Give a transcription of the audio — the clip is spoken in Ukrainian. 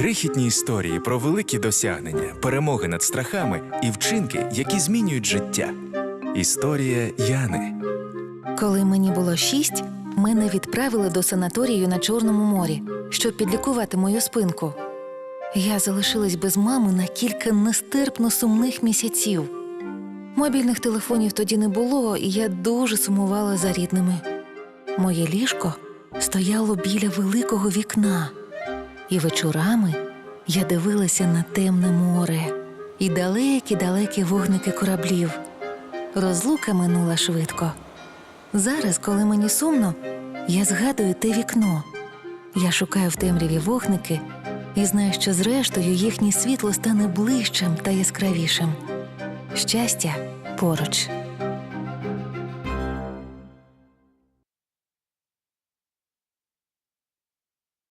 Крихітні історії про великі досягнення, перемоги над страхами і вчинки, які змінюють життя. Історія Яни. Коли мені було шість, мене відправили до санаторію на Чорному морі, щоб підлікувати мою спинку. Я залишилась без мами на кілька нестерпно сумних місяців. Мобільних телефонів тоді не було, і я дуже сумувала за рідними. Моє ліжко стояло біля великого вікна, і вечорами я дивилася на темне море і далекі-далекі вогники кораблів. Розлука минула швидко. Зараз, коли мені сумно, я згадую те вікно. Я шукаю в темряві вогники і знаю, що зрештою їхнє світло стане ближчим та яскравішим. Щастя поруч.